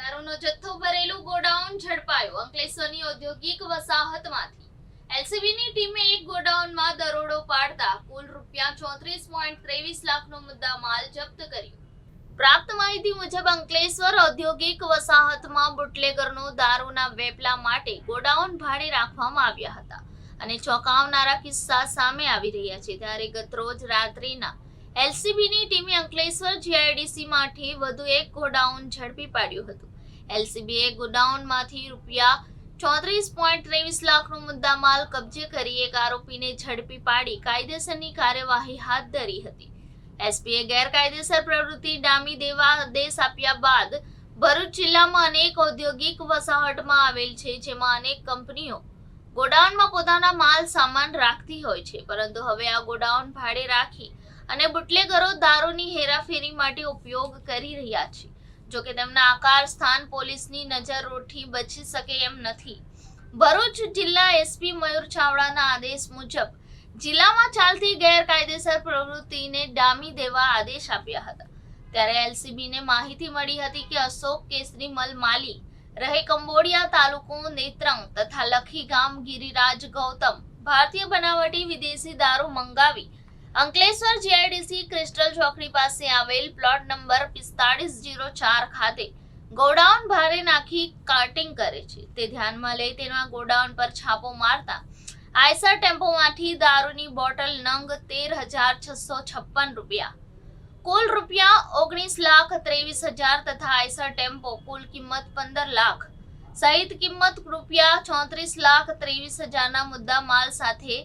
દારૂનો જથ્થો ભરેલું ગોડાઉન ઝડપાયું અંકલેશ્વરની ઔદ્યોગિક વસાહતમાંથી. એલસીબીની ટીમે એક ગોડાઉનમાં દરોડો પાડતા કુલ રૂપિયા ચોત્રીસ પોઈન્ટ ત્રેવીસ લાખનો મુદ્દા માલ જપ્ત કર્યો. પ્રાપ્ત માહિતી મુજબ અંકલેશ્વર ઔદ્યોગિક વસાહતમાં બુટલેગરનો દારૂના વેપલા માટે ગોડાઉન ભાડે રાખવામાં આવ્યા હતા અને ચોંકાવનારા કિસ્સા સામે આવી રહ્યા છે. ત્યારે ગતરોજ રાત્રિના એલસીબીની ટીમે અંકલેશ્વર જીઆઈડીસીમાંથી વધુ એક ગોડાઉન ઝડપી પાડ્યું હતું. એલસીબીએ ગોડાઉનમાંથી રૂપિયા ચોત્રીસ પોઈન્ટ ત્રેવીસ લાખનો મુદ્દામાલ કબજે કરી એક આરોપીને ઝડપી પાડી કાયદેસરની કાર્યવાહી હાથ ધરી હતી. એસપીએ ગેરકાયદેસર પ્રવૃત્તિ ડામી દેવા આદેશ આપ્યા બાદ ભરૂચ જિલ્લામાં અનેક ઔદ્યોગિક વસાહતમાં આવેલ છે, જેમાં અનેક કંપનીઓ ગોડાઉનમાં પોતાના માલ સામાન રાખતી હોય છે. પરંતુ હવે આ ગોડાઉન ભાડે રાખી અને બુટલેગરો દારૂની હેરાફેરી માટે ઉપયોગ કરી રહ્યા છે. જોકે તેમના આકાર, સ્થાન, પોલીસની નજરોથી બચી શકે એમ નથી. ભરૂચ જિલ્લા એસપી મયુર ચાવડાના આદેશ મુજબ જિલ્લામાં ચાલતી ગેરકાયદેસર પ્રવૃત્તિને ડામી દેવા આદેશ આપ્યા હતા. ત્યારે એલસીબીને માહિતી મળી હતી કે અશોક કેસરી માલી, રહે કંબોડિયા તાલુકો નેત્રંગ તથા લખી ગામ ગિરિરાજ ગૌતમ ભારતીય બનાવટી વિદેશી દારૂ મંગાવી અંકલેશ્વર જીઆઈડીસી ક્રિસ્ટલ ચોકડી પાસે આવેલ પ્લોટ નંબર પિસ્તાળીસ જીરો ચાર ખાતે ગોડાઉન ભારે નાખી કાર્ટિંગ કરે છે. તે ધ્યાનમાં લઈ તેના ગોડાઉન પર છાપો મારતા આઈસર ટેમ્પોમાંથી દારૂની બોટલ નંગ તેર હજાર છસો છપ્પન રૂપિયા, કુલ રૂપિયા ઓગણીસ લાખ ત્રેવીસ હજાર તથા આઈસર ટેમ્પો કુલ કિંમત પંદર લાખ, સહિત કિંમત રૂપિયા ચોત્રીસ લાખ ત્રેવીસ હજારના મુદ્દા માલ સાથે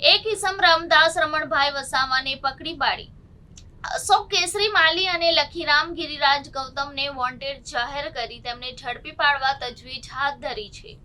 એક ઇસમ રામદાસ રમણભાઈ વસાવાને પકડી પાડી. અશોક કેસરી, માલી અને લખીરામ ગિરિરાજ ગૌતમને વોન્ટેડ જાહેર કરી તેમને ઝડપી પાડવા તજવીજ હાથ ધરી છે.